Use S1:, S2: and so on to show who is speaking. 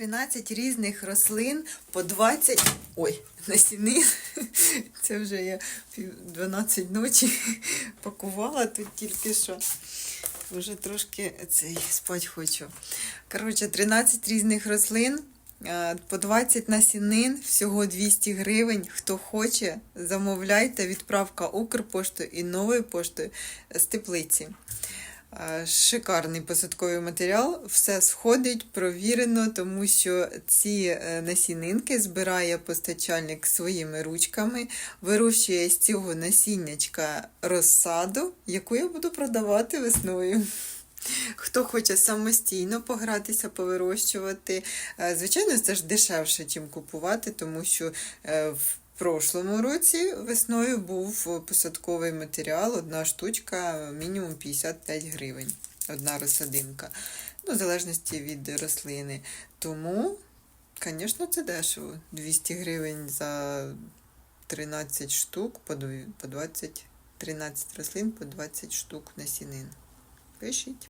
S1: 13 різних рослин по 20. Ой, насінин. Це вже я 12 ночі пакувала тут тільки що. Вже трошки цей спать хочу. Коротше, 13 різних рослин. По 20 насінин, всього 200 гривень. Хто хоче, замовляйте. Відправка Укрпоштою і новою поштою з теплиці. Е, Шикарний посадковий матеріал, все сходить, провірено, тому що ці е, насінинки збирає постачальник своїми ручками, вирощує з цього насіннячка розсаду, яку я буду продавати весною. Хто хоче самостійно погратися, повирощувати. е, Звичайно, це ж дешевше, ніж купувати, тому що в прошлому році весною був посадковий матеріал, одна штучка, мінімум 55 гривень, одна розсадинка. Ну, в залежності від рослини. Тому, звісно, це дешево. 200 гривень за 13 штук, по дві- по 20, 13 рослин по 20 штук насінин. Пишіть.